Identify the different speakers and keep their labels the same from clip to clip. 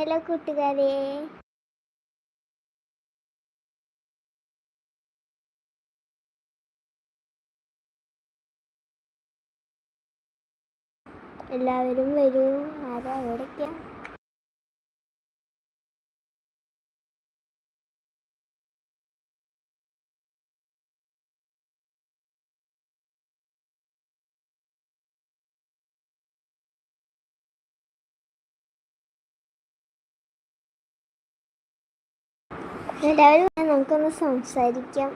Speaker 1: Hello കൂട്ടുകാരെ. എല്ലാവരും വരൂ. ആരാ എവിടേക്കാ? എല്ലാവരും വരൂ, നമുക്കൊന്ന് സംസാരിക്കാം.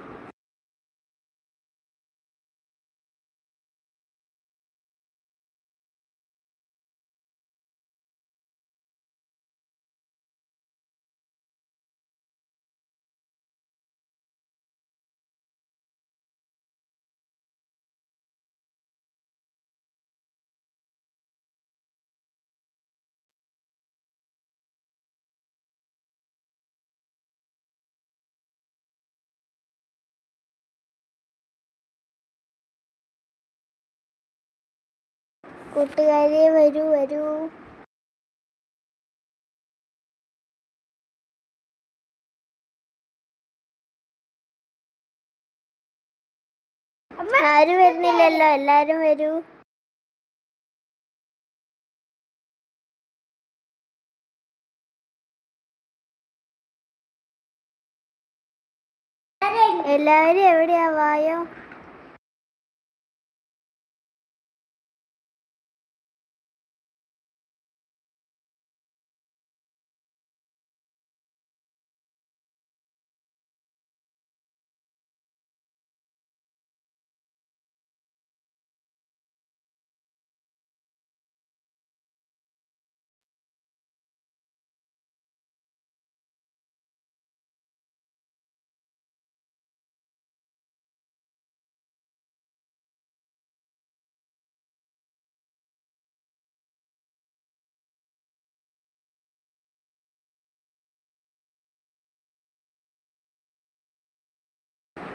Speaker 1: കൂട്ടുകാരെ വരൂ വരൂ. ആരും വരുന്നില്ലല്ലോ എല്ലാരും വരൂ. എല്ലാരും എവിടെയാ? വായോ.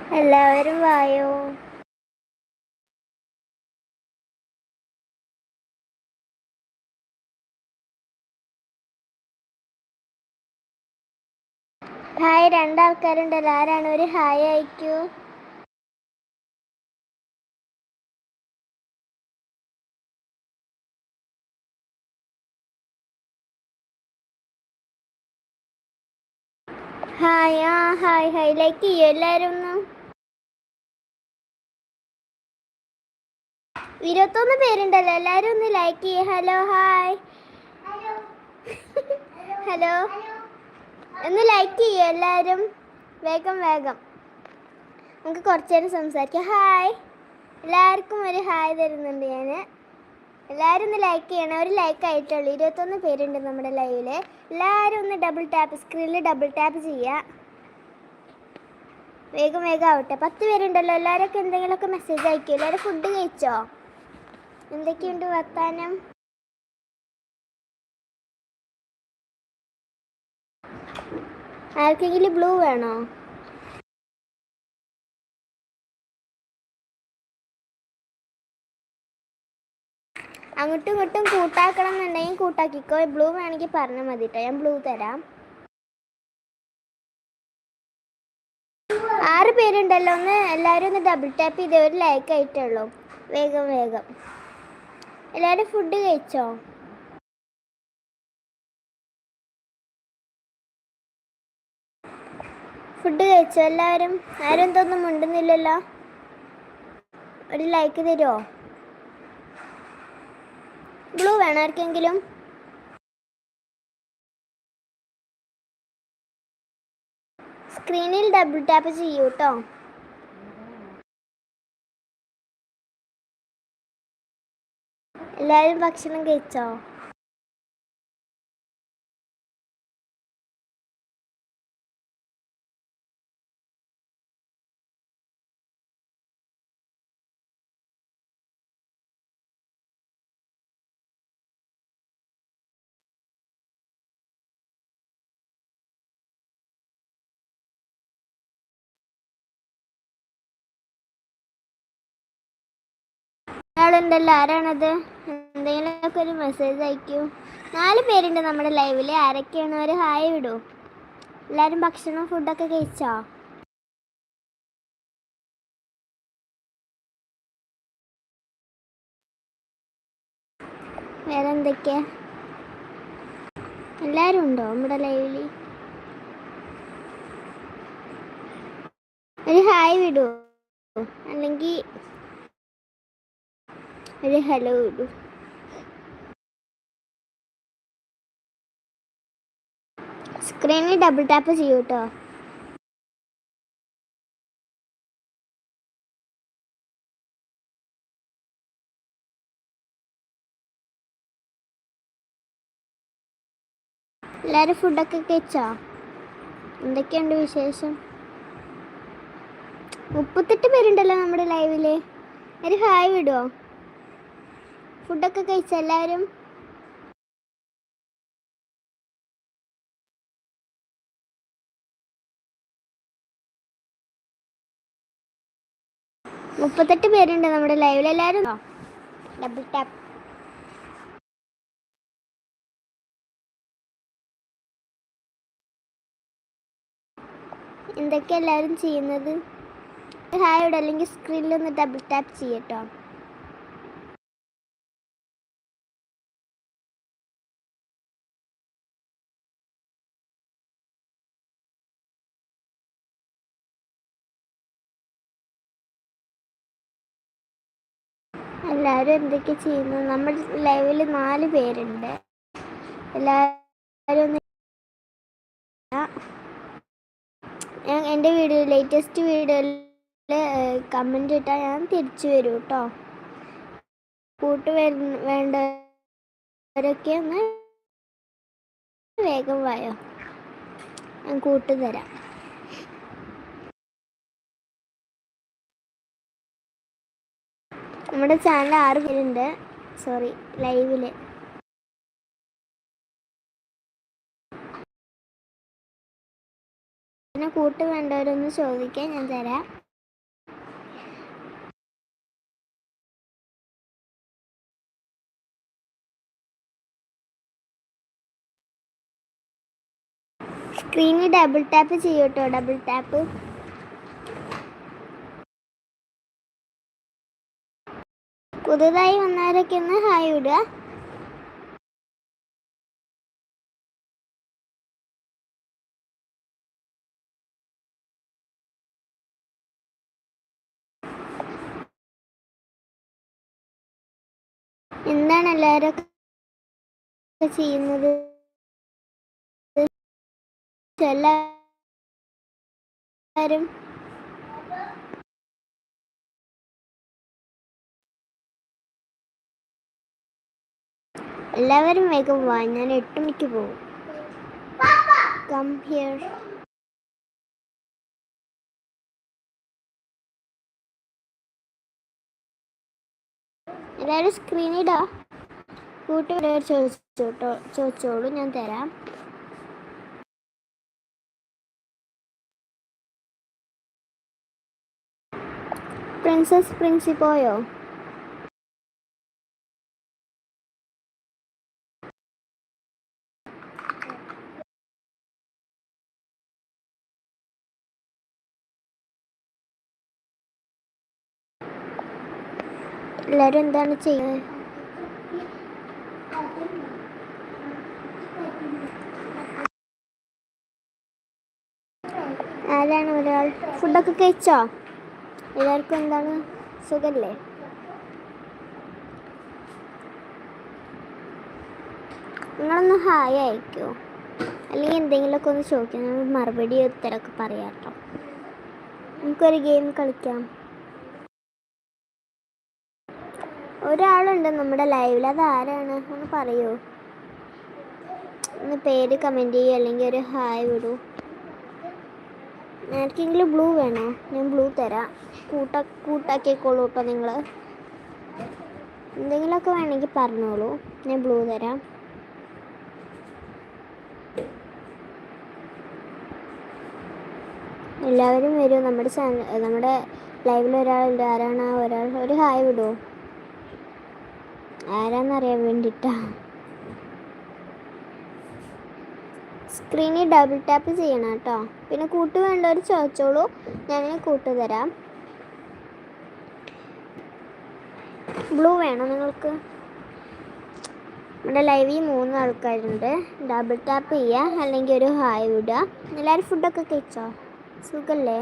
Speaker 1: എല്ലാവരും വായോ. ഹായ് രണ്ടാൾക്കാരുണ്ടല്ലോ. ആരാണ്? ഒരു ഹായ് അയക്കൂ. ഹായ് ആ ഹായ് ഹായ്. ലൈക്ക് ചെയ്യുമല്ലായിരുന്നു ഇരുപത്തൊന്ന് പേരുണ്ടല്ലോ. എല്ലാവരും ഒന്ന് ലൈക്ക് ചെയ്യേ. ഹലോ ഹായ് ഹലോ ഒന്ന് ലൈക്ക് ചെയ്യേ എല്ലാവരും വേഗം വേഗം. നമുക്ക് കുറച്ച് നേരം സംസാരിക്കാം. ഹായ് എല്ലാവർക്കും ഒരു ഹായ് തരുന്നുണ്ട് ഞാൻ എല്ലാവരും ഒന്ന് ലൈക്ക് ചെയ്യണം. ഒരു ലൈക്ക് ആയിട്ടുള്ളൂ. ഇരുപത്തൊന്ന് പേരുണ്ട് നമ്മുടെ ലൈവിൽ എല്ലാവരും ഒന്ന് ഡബിൾ ടാപ്പ് സ്ക്രീനിൽ ഡബിൾ ടാപ്പ് ചെയ്യുക വേഗം വേഗം ആവട്ടെ. പത്ത് പേരുണ്ടല്ലോ. എല്ലാവരൊക്കെ എന്തെങ്കിലുമൊക്കെ മെസ്സേജ് അയക്കും. എല്ലാവരും ഫുഡ് കഴിച്ചോ? എന്തൊക്കെയുണ്ട് വർത്താനം? ആർക്കെങ്കിലും ബ്ലൂ വേണോ? അങ്ങോട്ടും ഇങ്ങോട്ടും കൂട്ടാക്കണം എന്നുണ്ടെങ്കിൽ കൂട്ടാക്കിക്കോ. ബ്ലൂ വേണമെങ്കിൽ പറഞ്ഞാൽ മതി കേട്ടോ ഞാൻ ബ്ലൂ തരാം. ആറ് പേരുണ്ടല്ലോ. ഒന്ന് എല്ലാവരും ഒന്ന് ഡബിൾ ടാപ്പ് ചെയ്ത് ഒരു ലൈക്ക് ആയിട്ടുള്ളൂ വേഗം വേഗം. എല്ലാവരും ഫുഡ് കഴിച്ചോ? ഫുഡ് കഴിച്ചോ എല്ലാവരും ആരും എന്തൊന്നും ഉണ്ടെന്നില്ലല്ലോ ഒരു ലൈക്ക് തരുമോ ബ്ലൂ വേണോ ആർക്കെങ്കിലും? സ്ക്രീനിൽ ഡബിൾ ടാപ്പ് ചെയ്യൂ കേട്ടോ എല്ലാവരും ഭക്ഷണം കഴിച്ചോ? ആളുണ്ടല്ലോ ആരാണത്? എന്തെങ്കിലുമൊക്കെ ഒരു മെസ്സേജ് അയക്കൂ. നാല് പേരുണ്ട് നമ്മുടെ ലൈവിൽ ആരൊക്കെയാണ്? ഒരു ഹായ് വിടൂ. എല്ലാവരും ഭക്ഷണം ഫുഡൊക്കെ കഴിച്ചോ? വേറെ എന്തൊക്കെയാ എല്ലാവരും ഉണ്ടോ നമ്മുടെ ലൈവിൽ ഒരു ഹായ് വിടൂ. അല്ലെങ്കിൽ ഒരു ഹലോ സ്ക്രീനിൽ ഡബിൾ ടാപ്പ് ചെയ്യൂ കേട്ടോ എല്ലാവരും ഫുഡൊക്കെ കഴിച്ചോ? എന്തൊക്കെയുണ്ട് വിശേഷം? മുപ്പത്തെട്ട് പേരുണ്ടല്ലോ നമ്മുടെ ലൈവിൽ ഒരു ഹായ് വിടുമോ ഫുഡൊക്കെ കഴിച്ച എല്ലാവരും? മുപ്പത്തെട്ട് പേരുണ്ട് നമ്മുടെ ലൈവിൽ എല്ലാവരും ഡബിൾ ടാപ്പ് എന്തൊക്കെ എല്ലാവരും ചെയ്യുന്നത്? ഹായ് ഇവിടെ അല്ലെങ്കിൽ സ്ക്രീനിൽ ഒന്ന് ഡബിൾ ടാപ്പ് ചെയ്യട്ടോ എല്ലാവരും എന്തൊക്കെ ചെയ്യുന്നു? നമ്മൾ ലൈവിൽ നാല് പേരുണ്ട്. എല്ലാവരും എന്റെ വീഡിയോ ലേറ്റസ്റ്റ് വീഡിയോയിൽ കമന്റ് ഇട്ടാൽ ഞാൻ തിരിച്ചു വരും കേട്ടോ കൂട്ട് വേണ്ടവരൊക്കെ ഒന്ന് വേഗം വായോ. ഞാൻ കൂട്ട് നമ്മുടെ ചാനൽ ആറ് പേരുണ്ട്. സോറി ലൈവിൽ പിന്നെ കൂട്ട് വേണ്ടവരൊന്ന് ചോദിക്കാൻ ഞാൻ തരാം. സ്ക്രീനിൽ ഡബിൾ ടാപ്പ് ചെയ്യൂട്ടോ ഡബിൾ ടാപ്പ് പുതുതായി വന്നവരൊക്കെ ഒന്ന് ഹായ് വിടുക എന്താണ് എല്ലാവരും ചെയ്യുന്നത്? എല്ലാവരും എല്ലാവരും വേഗം വാ ഞാൻ എട്ട് മണിക്ക് പോകും. കം ഹിയർ എല്ലാവരും സ്ക്രീനിടാ കൂട്ടുകാരോട് ചോദിച്ചോട്ടോ ചോദിച്ചോളൂ ഞാൻ തരാം. പ്രിൻസസ് പ്രിൻസി എല്ലാവരും എന്താണ് ചെയ്യുന്നത്? ആരാണ് ഒരാൾ? ഫുഡൊക്കെ കഴിച്ചോ? എല്ലാവർക്കും എന്താണ്? സുഖല്ലേ? നിങ്ങളൊന്ന് ഹായ് അയക്കുമോ അല്ലെങ്കിൽ എന്തെങ്കിലുമൊക്കെ ഒന്ന് ചോദിക്കാം നമ്മൾ മറുപടി ഉത്തരമൊക്കെ പറയാം കേട്ടോ. നമുക്കൊരു ഗെയിം കളിക്കാം. ഒരാളുണ്ട് നമ്മുടെ ലൈവിൽ അത് ആരാണ് ഒന്ന് പറയൂ. ഒന്ന് പേര് കമന്റ് ചെയ്യുക അല്ലെങ്കിൽ ഒരു ഹായ് വിടൂ. ആർക്കെങ്കിലും ബ്ലൂ വേണോ? ഞാൻ ബ്ലൂ തരാം. കൂട്ട കൂട്ടാക്കിക്കോളൂ കേട്ടോ നിങ്ങൾ എന്തെങ്കിലുമൊക്കെ വേണമെങ്കിൽ പറഞ്ഞോളൂ. ഞാൻ ബ്ലൂ തരാം. എല്ലാവരും വരും. നമ്മുടെ നമ്മുടെ ലൈവിൽ ഒരാളുണ്ട്. ആരാണ് ഒരാൾ? ഒരു ഹായ് വിടുമോ ആരാന്നറിയാൻ വേണ്ടിട്ടാ? സ്ക്രീനിൽ ഡബിൾ ടാപ്പ് ചെയ്യണം കേട്ടോ. പിന്നെ കൂട്ട് വേണ്ടവർ ചോദിച്ചോളൂ. ഞാൻ കൂട്ട് തരാം ബ്ലൂ വേണോ നിങ്ങൾക്ക്? നമ്മുടെ ലൈവിൽ മൂന്ന് ആൾക്കാരുണ്ട്. ഡബിൾ ടാപ്പ് ചെയ്യുക അല്ലെങ്കിൽ ഒരു ഹായ് വിടുക എല്ലാവരും ഫുഡൊക്കെ കഴിച്ചോ? സുഖല്ലേ?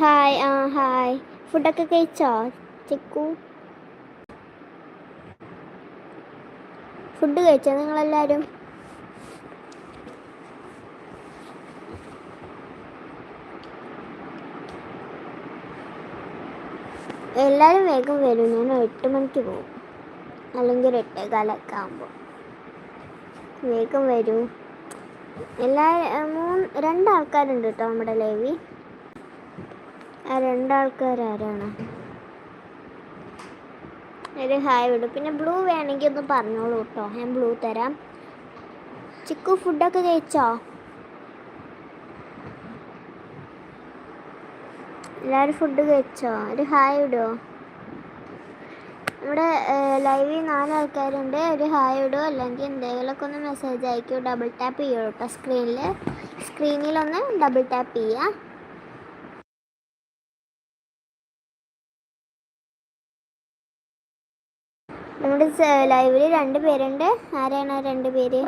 Speaker 1: ഹായ് ആ ഹായ് ഫുഡൊക്കെ കഴിച്ചോ? ചിക്കു? ഫുഡ് കഴിച്ചോ നിങ്ങളെല്ലാവരും എല്ലാവരും വേഗം വരും. ഞാൻ എട്ട് മണിക്ക് പോകും അല്ലെങ്കിൽ എട്ടേ കാലൊക്കെ ആകുമ്പോൾ വേഗം വരൂ. എല്ലാ മൂന്ന് രണ്ടാൾക്കാരുണ്ട് കേട്ടോ നമ്മുടെ ലൈവിൽ ആ രണ്ടാൾക്കാർ ആരാണ് ഒരു ഹായ് വിടും. പിന്നെ ബ്ലൂ വേണമെങ്കിൽ ഒന്ന് പറഞ്ഞോളൂ കേട്ടോ. ഞാൻ ബ്ലൂ തരാം. ചിക്കു ഫുഡൊക്കെ കഴിച്ചോ? എല്ലാവരും ഫുഡ് കഴിച്ചോ? ഒരു ഹായ് വിടുമോ നമ്മുടെ ലൈവിൽ നാല് ആൾക്കാരുണ്ട് ഒരു ഹായ് വിടുമോ അല്ലെങ്കിൽ എന്തെങ്കിലുമൊക്കെ ഒന്ന് മെസ്സേജ് അയക്കുമോ ഡബിൾ ടാപ്പ് ചെയ്യുമോ കേട്ടോ സ്ക്രീനിൽ സ്ക്രീനിലൊന്ന് ഡബിൾ ടാപ്പ് ചെയ്യുക നമ്മുടെ ലൈവിൽ രണ്ട് പേരുണ്ട്. ആരാണ് രണ്ട് പേര്?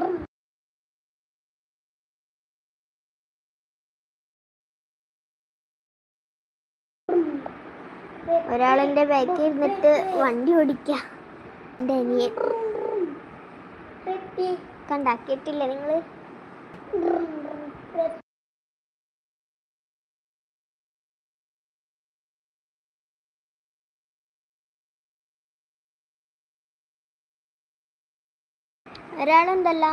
Speaker 1: ഒരാളെന്റെ ബാക്കിൽ ഇരുന്നിട്ട് വണ്ടി ഓടിക്ക. എന്റെ അനിയൻ. കണ്ടാക്കിയിട്ടില്ല നിങ്ങൾ ഒരാളുണ്ടല്ല.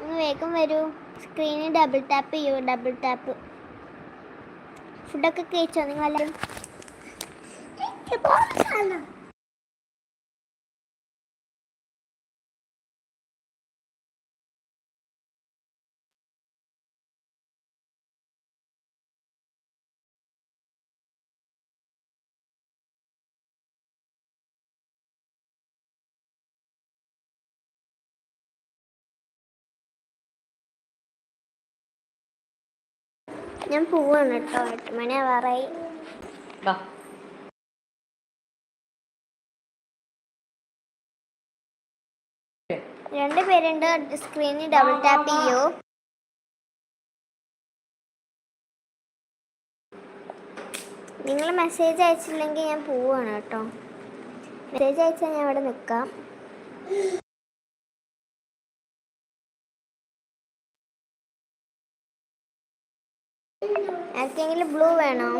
Speaker 1: ഒന്ന് വേഗം വരൂ. സ്ക്രീനിൽ ഡബിൾ ടാപ്പ് ചെയ്യൂ ഡബിൾ ടാപ്പ് ഫുഡൊക്കെ കഴിച്ചോ നിങ്ങളെല്ലാവരും? ഞാൻ പോവാണ് കേട്ടോ. എട്ട് മണി ആവാറായി. രണ്ട് പേരുണ്ട്. സ്ക്രീനിൽ ഡബിൾ ടാപ്പ് ചെയ്യൂ. നിങ്ങൾ മെസ്സേജ് അയച്ചില്ലെങ്കിൽ ഞാൻ പോവാണ് കേട്ടോ. മെസ്സേജ് അയച്ചാൽ ഞാൻ അവിടെ നിൽക്കാം ആർക്കെങ്കിലും ബ്ലൂ വേണോ?